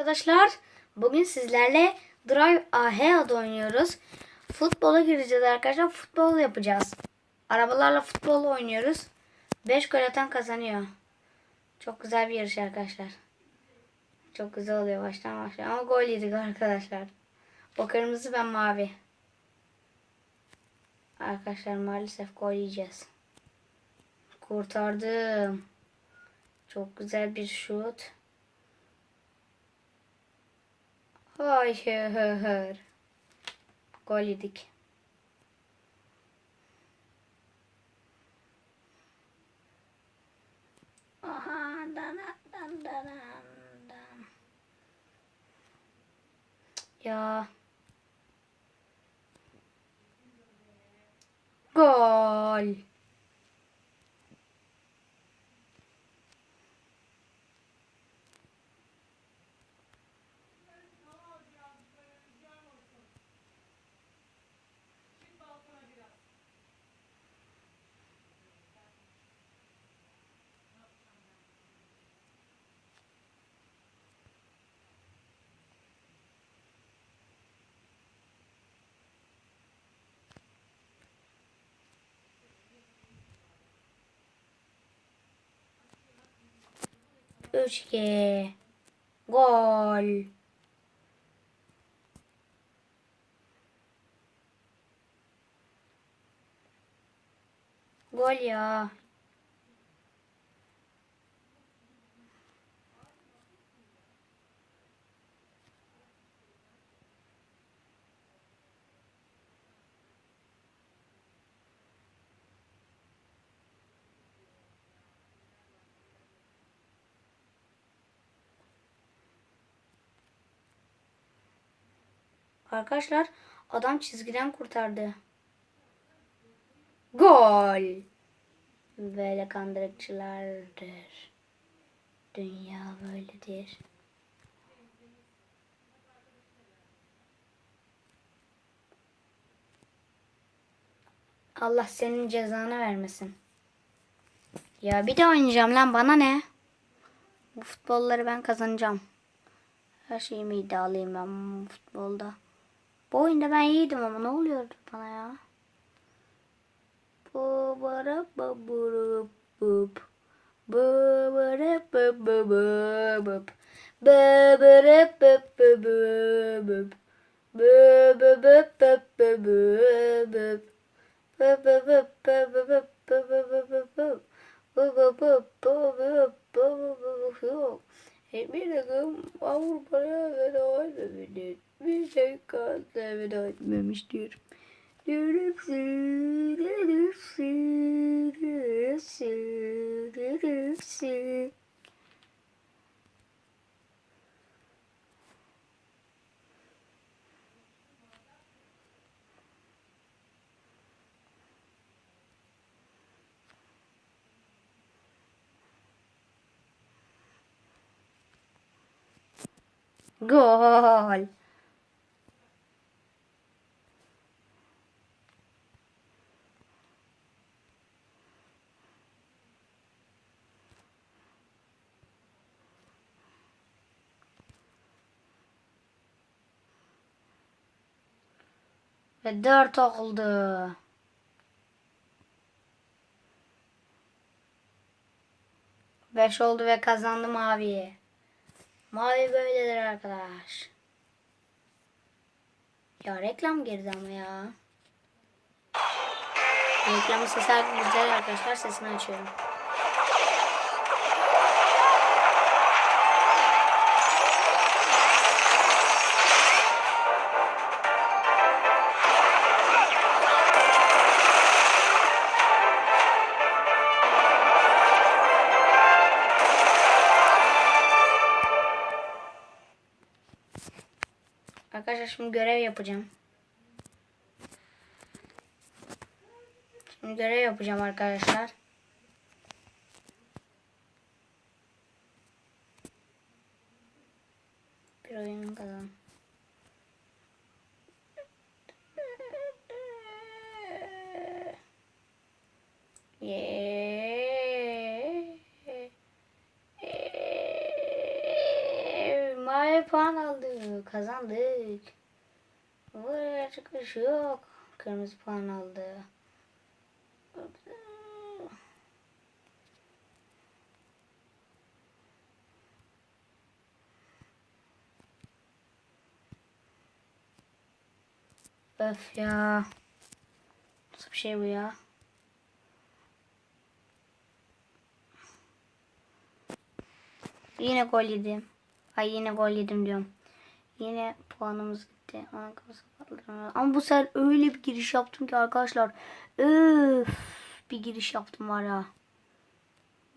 Arkadaşlar bugün sizlerle Drive AH adı oynuyoruz. Futbola gireceğiz arkadaşlar. Futbol yapacağız. Arabalarla futbol oynuyoruz. 5 gol atan kazanıyor. Çok güzel bir yarış arkadaşlar. Çok güzel oluyor baştan başa. Ama gol yedik arkadaşlar. O kırmızı ben mavi. Arkadaşlar maalesef gol yiyeceğiz. Kurtardım. Çok güzel bir şut. Hayır. Gol yedik. Aha, dana, dan, dana, dan. Ya. Gol. Üç iki. Gol. Gol ya. Arkadaşlar adam çizgiden kurtardı. Gol. Böyle kandırıkçılardır. Dünya böyledir. Allah senin cezanı vermesin. Ya bir de oynayacağım lan bana ne? Bu futbolları ben kazanacağım. Her şeyimi iddialıyım ben futbolda. Bu oyunda ben iyiydim ama ne oluyordu bana ya? Babara baburu bup. Babara babara bup. Babara babara Bir Avrupa'ya veda etmemiştir. Bir şey Ve dört oldu. Beş oldu ve kazandım abi. Mavi böyledir arkadaş. Ya reklam girdi ama ya. Reklamın sesi güzel arkadaşlar. Sesini açıyorum. Arkadaşlar şimdi görev yapacağım. Şimdi görev yapacağım arkadaşlar. Bir oyun kazan. Yeah. Puan. Kazandık. Buraya çıkış yok. Kırmızı puan aldı. Öf ya. Nasıl bir şey bu ya? Yine gol yedim. Ay yine gol yedim diyorum. Yine puanımız gitti. Ona kalsa patlarım. Ama bu sefer öyle bir giriş yaptım ki arkadaşlar. Öf bir giriş yaptım var ya.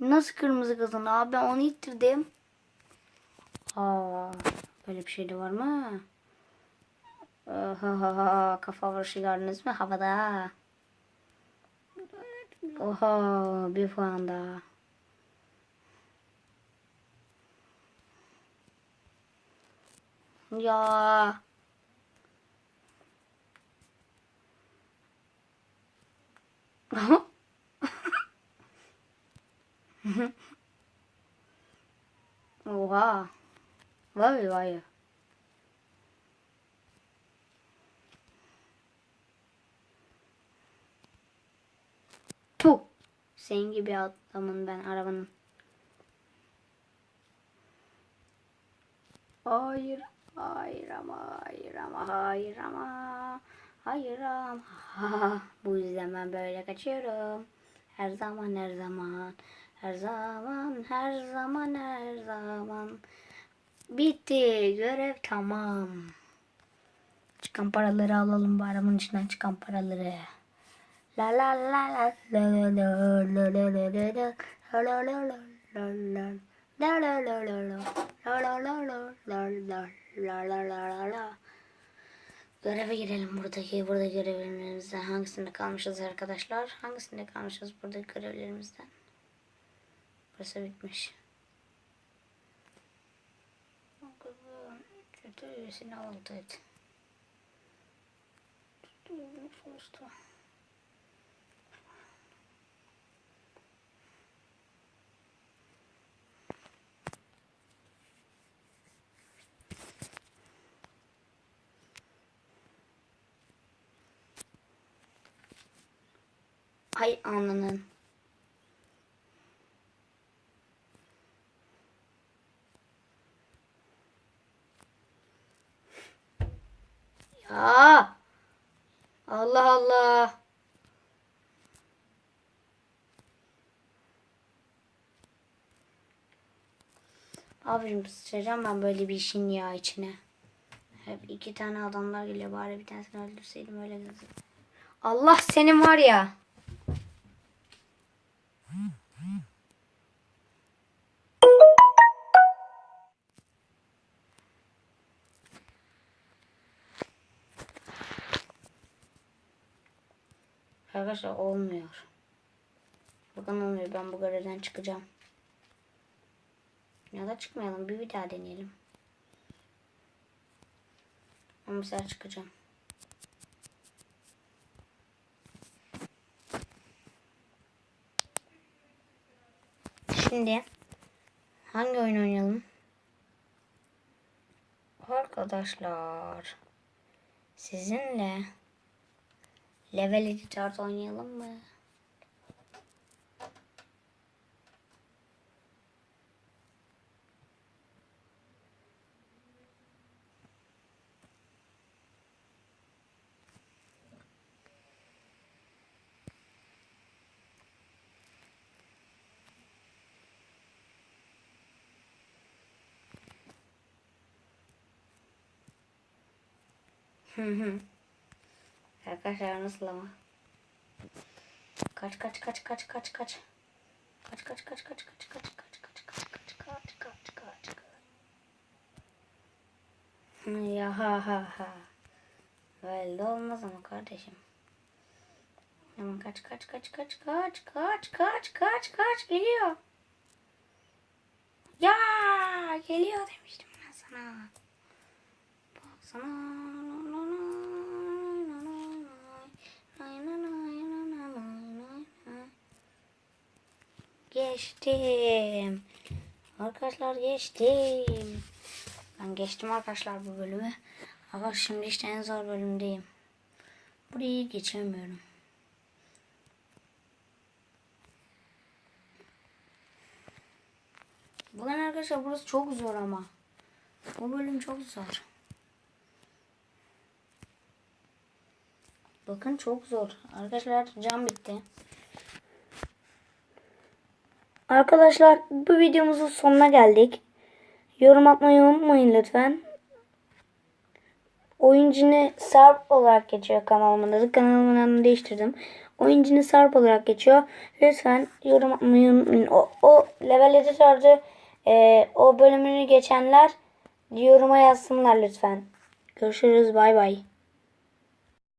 Nasıl kırmızı kazandı abi onu ittirdim. Aa, böyle bir şey de var mı? Oha, kafa vuruşu gördünüz mü havada? Oha bir puan daha. Ya. Oha. Vay vay. Puh. Senin gibi adamın ben arabanın. Hayır, hayır ama, hayır ama, hayır ama, hayır ama. Bu yüzden ben böyle kaçıyorum. Her zaman, her zaman, her zaman, her zaman, her zaman. Bitti, görev tamam. Çıkan paraları alalım bu arabanın içinden çıkan paraları. La la la la la la la la la la la la la la la la la La la la la la. La la la la la la la la. Göreve girelim buradaki burada görevlerimizden hangisinde kalmışız arkadaşlar? Hangisinde kalmışız buradaki görevlerimizden? Burası bitmiş. Kötü üyesini aldı et. Nüfusta. Ay ananın. Ya. Allah Allah. Abicim sıçacağım ben böyle bir işin ya içine. Hep iki tane adamlar geliyor bari bir tanesini öldürseydim öyle gözüm. Allah senin var ya. Arkadaşlar olmuyor. Bakın olmuyor. Ben bu görevden çıkacağım. Ya da çıkmayalım. Bir, daha deneyelim. Ama sefer çıkacağım. Şimdi hangi oyun oynayalım? Arkadaşlar sizinle level editor oynayalım mı? Hı hı. Arkadaşlar nasıl ama? Kaç kaç kaç kaç kaç kaç. Kaç kaç kaç kaç kaç kaç kaç kaç kaç kaç kaç kaç kaç kaç. Ya ha ha ha. Böyle olmaz ama kardeşim. Hemen kaç kaç kaç kaç kaç kaç kaç kaç kaç geliyor. Ya geliyor demiştim ben sana. Sana Geçtim. Arkadaşlar geçtim. Ben geçtim arkadaşlar bu bölümü. Ama şimdi işte en zor bölümdeyim. Burayı geçemiyorum. Bugün arkadaşlar burası çok zor ama. Bu bölüm çok zor. Bakın çok zor. Arkadaşlar cam bitti. Arkadaşlar bu videomuzun sonuna geldik. Yorum atmayı unutmayın lütfen. Oyuncunu Sarp olarak geçiyor kanalımın adı. Kanalımın adını değiştirdim. Oyuncunu Sarp olarak geçiyor. Lütfen yorum atmayı unutmayın. O, o level editörde e, o bölümünü geçenler yoruma yazsınlar lütfen. Görüşürüz. Bay bay.